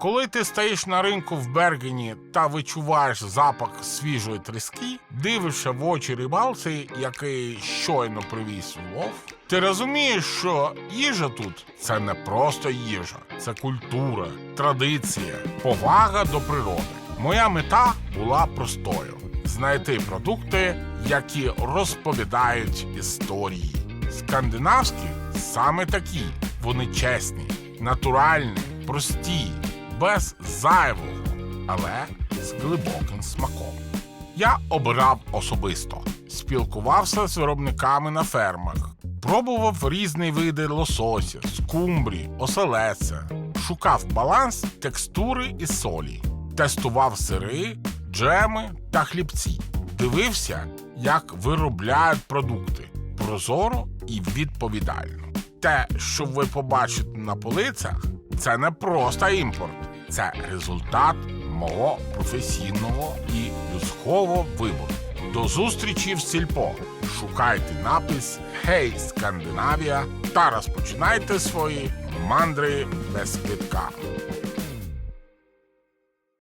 Коли ти стоїш на ринку в Бергені та відчуваєш запах свіжої тріски, дивишся в очі рибалці, який щойно привіз улов, ти розумієш, що їжа тут це не просто їжа, це культура, традиція, повага до природи. Моя мета була простою: знайти продукти, які розповідають історії. Скандинавські саме такі. Вони чесні, натуральні, прості, без зайвого, але з глибоким смаком. Я обирав особисто, спілкувався з виробниками на фермах, пробував різні види лосося, скумбрі, оселеця, шукав баланс текстури і солі, тестував сири, джеми та хлібці, дивився, як виробляють продукти. Прозоро і відповідально. Те, що ви побачите на полицях, це не просто імпорт, це результат мого професійного і людського вибору. До зустрічі в сільпо. Шукайте напис Гей Скандинавія та розпочинайте свої мандри без квитка.